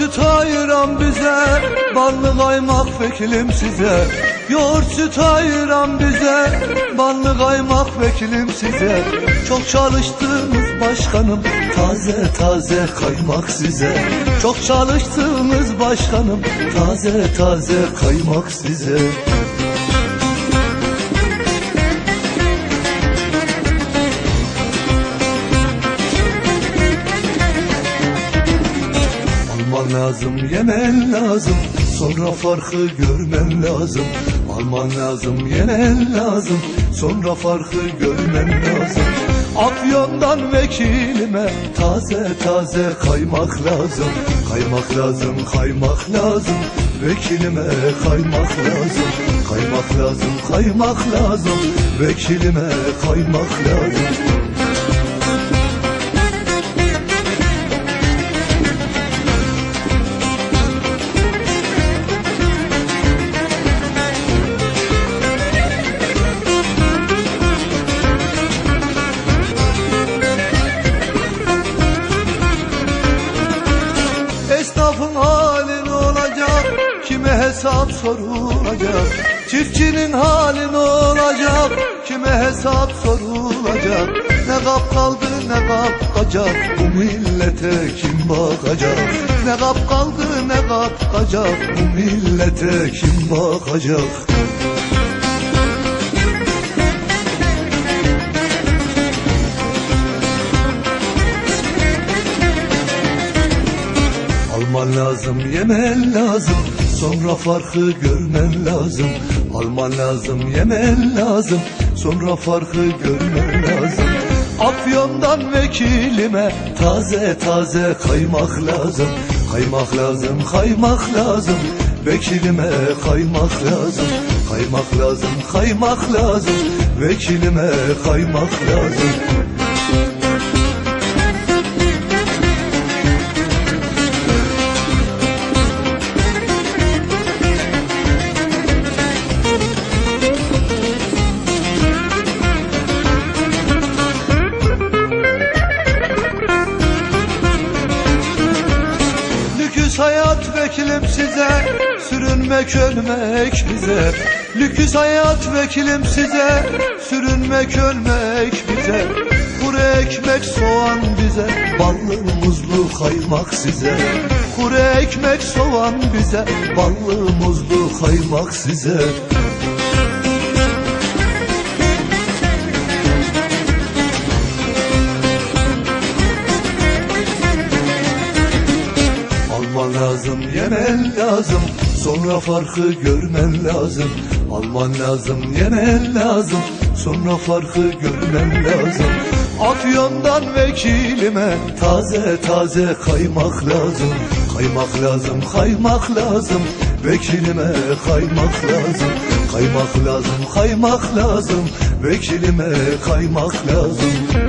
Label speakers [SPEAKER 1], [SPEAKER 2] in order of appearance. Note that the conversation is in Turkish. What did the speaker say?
[SPEAKER 1] Yoğurt ayıran bize Ballı kaymak vekilim size. Yoğurt ayıran bize Ballı kaymak vekilim size. Çok çalıştığımız başkanım Taze taze kaymak size. Çok çalıştığımız başkanım Taze taze kaymak size Alman lazım, yemen lazım. Sonra farkı görmen lazım. Alman lazım, yemen lazım. Sonra farkı görmen lazım. Afyon'dan vekilime Taze taze kaymak lazım. Kaymak lazım, kaymak lazım. Vekilime kaymak lazım. Kaymak lazım, kaymak lazım. Vekilime kaymak lazım hesap sorulacak? Çiftçinin hali ne olacak? Kime hesap sorulacak? Ne kap kaldı ne kapacak? Bu millete kim bakacak? Ne kap kaldı ne kapacak? Bu millete kim bakacak? Alman lazım, yemen lazım Sonra farkı görmen lazım. Alman lazım, yemen lazım. Sonra farkı görmen lazım. Afyon'dan vekilime Taze taze kaymak lazım. Kaymak lazım, kaymak lazım. Vekilime kaymak lazım. Kaymak lazım, kaymak lazım. Vekilime kaymak lazım vekilim size Sürünmek ölmek bize. Lüküs hayat vekilim size Sürünmek ölmek bize. Kuru ekmek soğan bize Ballı muzlu kaymak size. Kuru ekmek soğan bize Ballı muzlu kaymak size lazım, yemen lazım. Sonra farkı görmen lazım. Alman lazım, yemen lazım. Sonra farkı görmen lazım. Afyon'dan vekilime Taze taze kaymak lazım. Kaymak lazım, kaymak lazım. Vekilime kaymak lazım. Kaymak lazım, kaymak lazım. Vekilime kaymak lazım